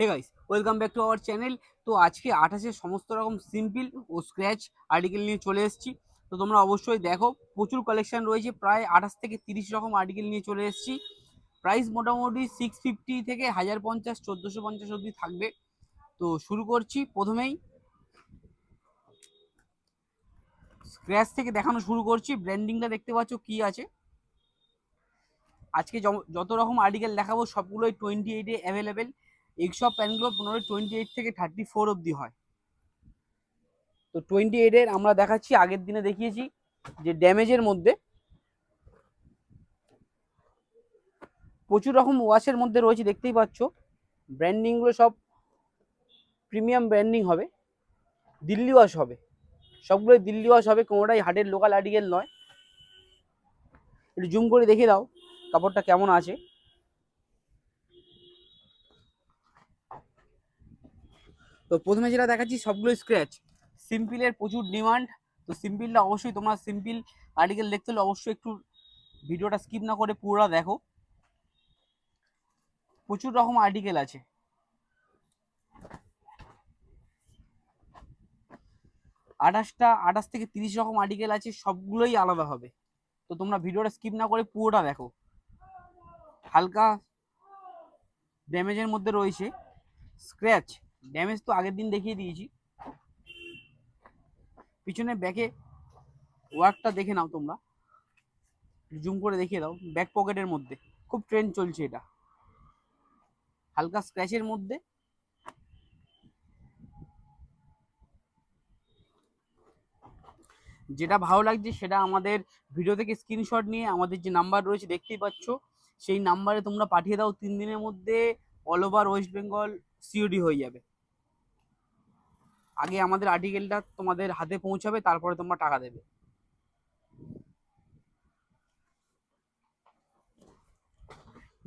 Hey guys welcome back to our channel তো আজকে আঠাশে সমস্ত রকম সিম্পল ও স্ক্র্যাচ আর্টিকেল নিয়ে চলে এসেছি। তো তোমরা অবশ্যই দেখো, প্রচুর কালেকশন রয়েছে, প্রায় আঠাশ থেকে তিরিশ রকম আর্টিকেল নিয়ে চলে এসেছি। প্রাইস মোটামুটি সিক্স ফিফটি থেকে হাজার পঞ্চাশ, চোদ্দোশো পঞ্চাশ অবধি থাকবে। তো শুরু করছি প্রথমেই। স্ক্র্যাচ থেকে দেখানো শুরু করছি ব্র্যান্ডিংটা দেখতে পাচ্ছ কি আছে। আজকে যত রকম আর্টিকেল দেখাবো, সবগুলোই টোয়েন্টি এইটে অ্যাভেলেবেল এইসব প্যানগুলো পনেরো টোয়েন্টি এইট থেকে থার্টি ফোর অবধি হয়। তো টোয়েন্টি এইটের আমরা দেখাচ্ছি, আগের দিনে দেখিয়েছি যে ড্যামেজের মধ্যে প্রচুর রকম ওয়াশের মধ্যে রয়েছে, দেখতেই পাচ্ছ। ব্র্যান্ডিংগুলো সব প্রিমিয়াম ব্র্যান্ডিং হবে। দিল্লি ওয়াশ হবে। সবগুলোই দিল্লি ওয়াশ হবে, কোনোটাই হাটের লোকাল আর্টিকেল নয়। একটু জুম করে দেখিয়ে দাও, কাপড়টা কেমন আছে। তো প্রথমে যেটা দেখাচ্ছি, সবগুলো স্ক্র্যাচ সিম্পিলের প্রচুর ডিমান্ড তো সিম্পলটা অবশ্যই তোমরা সিম্পল আর্টিকেল দেখতে হলে অবশ্যই একটু ভিডিওটা স্কিপ না করে পুরোটা দেখো। প্রচুর রকম আর্টিকেল আছে। আঠাশটা, আঠাশ থেকে তিরিশ রকম আর্টিকেল আছে, সবগুলোই আলাদা হবে। তো তোমরা ভিডিওটা স্কিপ না করে পুরোটা দেখো। হালকা ড্যামেজের মধ্যে রয়েছে। স্ক্র্যাচ ড্যামেজ তো আগের দিন দেখিয়ে দিয়েছি। পিছনে ব্যাকে ওয়ার্কটা দেখে নাও তোমরা। জুম করে দেখিয়ে দাও ব্যাক পকেটের মধ্যে। খুব ট্রেন্ড চলছে এটা। হালকা স্ক্র্যাচের মধ্যে। যেটা ভালো লাগছে সেটা আমাদের ভিডিও থেকে স্ক্রিনশট নিয়ে আমাদের যে নাম্বার রয়েছে দেখতেই পাচ্ছ। সেই নাম্বারে তোমরা পাঠিয়ে দাও, তিন দিনের মধ্যে all over West Bengal COD হয়ে যাবে। আগে আমাদের আর্টিকেলটা তোমাদের হাতে পৌঁছাবে, তারপরে তোমরা টাকা দেবে।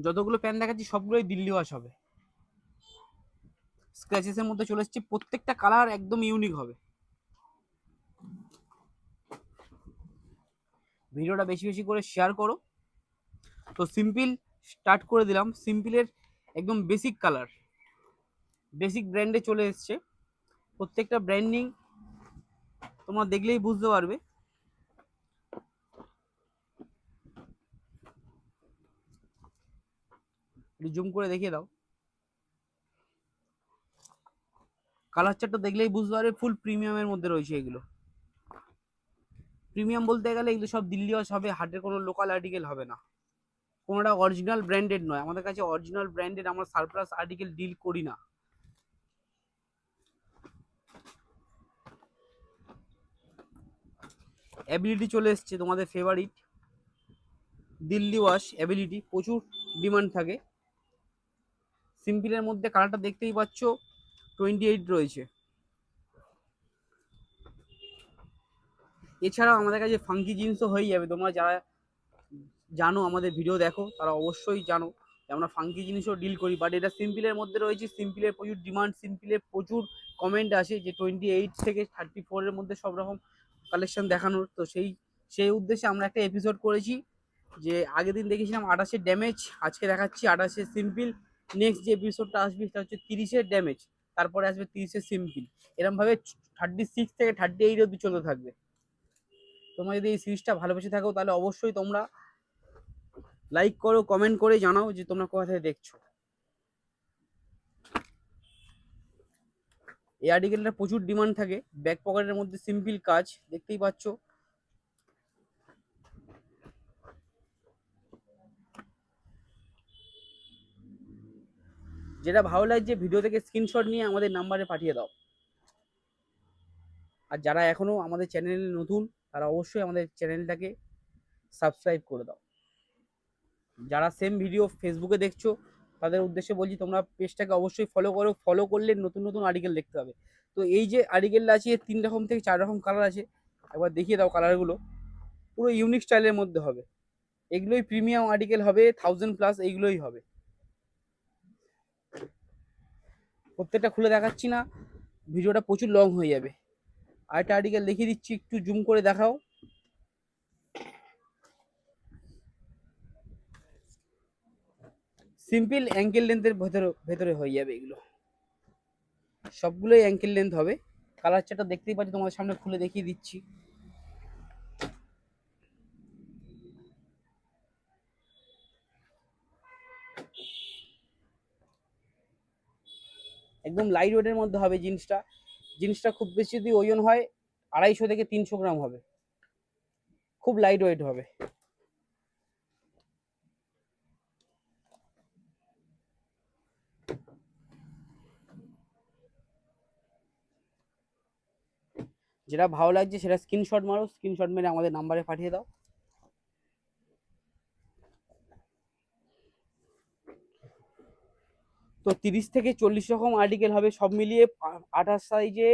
যতগুলো প্যান দেখাচ্ছি, সবগুলোই দিল্লি ওয়াশ হবে। স্ক্র্যাচেসের মধ্যে চলে এসছে, প্রত্যেকটা কালার একদম ইউনিক হবে। ভিডিওটা বেশি বেশি করে শেয়ার করো। তো সিম্পল স্টার্ট করে দিলাম। সিম্পলের একদম বেসিক কালার বেসিক ব্র্যান্ডে চলে এসছে। প্রত্যেকটা ব্র্যান্ডিং তোমরা দেখলেই বুঝতে পারবে। জুম করে দেখিয়ে দাও। কালার চারটা দেখলেই বুঝতে পারবে ফুল প্রিমিয়ামের মধ্যে রয়েছে এগুলো। প্রিমিয়াম বলতে গেলে এগুলো সব দিল্লি ওয়াশ হবে হাটের কোনো লোকাল আর্টিকেল হবে না। কোনোটা অরিজিনাল ব্র্যান্ডেড নয়। আমাদের কাছে অরিজিনাল ব্র্যান্ডেড আমরা সারপ্লাস আর্টিকেল ডিল করি না। অ্যাবিলিটি চলে এসছে তোমাদের ফেভারিট দিল্লি ওয়াশ অ্যাবিলিটি প্রচুর ডিমান্ড থাকে। সিম্পলের মধ্যে কালারটা দেখতেই পাচ্ছ টোয়েন্টি এইট রয়েছে। এছাড়াও আমাদের কাছে ফাঙ্কি জিনিসও হয়ে যাবে। তোমরা যারা জানো আমাদের ভিডিও দেখো, তারা অবশ্যই জানো যে আমরা ফাঙ্কি জিনিসও ডিল করি। বাট এটা সিম্পলের মধ্যে রয়েছে সিম্পলের প্রচুর ডিমান্ড সিম্পলের প্রচুর কমেন্ট আসে যে টোয়েন্টি এইট থেকে থার্টি ফোরের মধ্যে সব রকম কালেকশন দেখানোর, তো সেই সেই উদ্দেশ্যে আমরা একটা এপিসোড করেছি যে আগের দিন দেখেছিলাম আঠাশের ড্যামেজ আজকে দেখাচ্ছি আঠাশের সিম্পল নেক্সট যে এপিসোডটা আসবে সেটা হচ্ছে তিরিশের ড্যামেজ তারপরে আসবে তিরিশের সিম্পল এরমভাবে থার্টি সিক্স থেকে থার্টি এইট অব্দি চলতে থাকবে। তোমরা যদি এই সিরিজটা ভালোবেসে থাকো তাহলে অবশ্যই তোমরা লাইক করো কমেন্ট করে জানাও যে তোমরা কোথা থেকে দেখছ। এই আর্টিকেলটা প্রচুর ডিমান্ড থাকে। ব্যাক পকেটের মধ্যে সিম্পল কাজ, দেখতেই পাচ্ছ। যেটা ভালো লাগছে ভিডিও থেকে স্ক্রিনশট নিয়ে আমাদের নাম্বারে পাঠিয়ে দাও। আর যারা এখনও আমাদের চ্যানেলে নতুন, তারা অবশ্যই আমাদের চ্যানেলটাকে সাবস্ক্রাইব করে দাও। যারা সেম ভিডিও ফেসবুকে দেখছ তাদের উদ্দেশ্যে বলছি, তোমরা পেজটাকে অবশ্যই ফলো করো। ফলো করলে নতুন নতুন আর্টিকেল দেখতে হবে তো এই যে আর্টিকেলটা আছে, তিন রকম থেকে চার রকম কালার আছে। একবার দেখিয়ে দাও কালারগুলো পুরো ইউনিক স্টাইলের মধ্যে হবে। এগুলোই প্রিমিয়াম আর্টিকেল হবে থাউজেন্ড প্লাস এইগুলোই হবে। প্রত্যেকটা খুলে দেখাচ্ছি না। ভিডিওটা প্রচুর লং হয়ে যাবে। আরেকটা আর্টিকেল দেখিয়ে দিচ্ছি, একটু জুম করে দেখাও। সিম্পল অ্যাঙ্কেল লেন্থের ভেতরে ভেতরে হয়ে যাবে এগুলো। সবগুলোই অ্যাঙ্কেল লেন্থ হবে। কালার চারটা দেখতেই পাচ্ছি, তোমাদের সামনে খুলে দেখিয়ে দিচ্ছি। একদম লাইট ওয়েটের মধ্যে হবে জিন্সটা। জিন্সটা খুব বেশি যদি ওজন হয়, আড়াইশো থেকে তিনশো গ্রাম হবে। খুব লাইট ওয়েট হবে। যেটা ভালো লাগছে সেটা স্ক্রিনশট মারো স্ক্রিনশট মেরে আমাদের নাম্বারে পাঠিয়ে দাও। তো তিরিশ থেকে চল্লিশ রকম আর্টিকেল হবে, সব মিলিয়ে আঠাশ সাইজে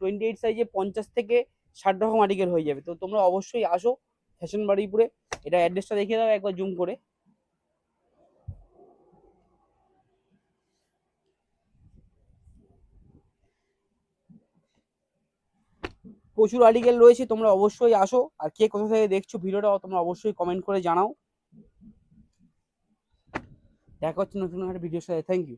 টোয়েন্টি এইট সাইজে পঞ্চাশ থেকে ষাট রকম আর্টিকেল হয়ে যাবে। তো তোমরা অবশ্যই আসো, ফ্যাশন বাড়িপুরে। এটা অ্যাড্রেসটা দেখিয়ে দাও, একবার জুম করে। প্রচুর আর্টিকেল রয়েছে, তোমরা অবশ্যই আসো। আর কে কোথা থেকে দেখছ ভিডিওটা, তোমরা অবশ্যই কমেন্ট করে জানাও। দেখা হচ্ছে নতুন একটা ভিডিওর সাথে। Thank you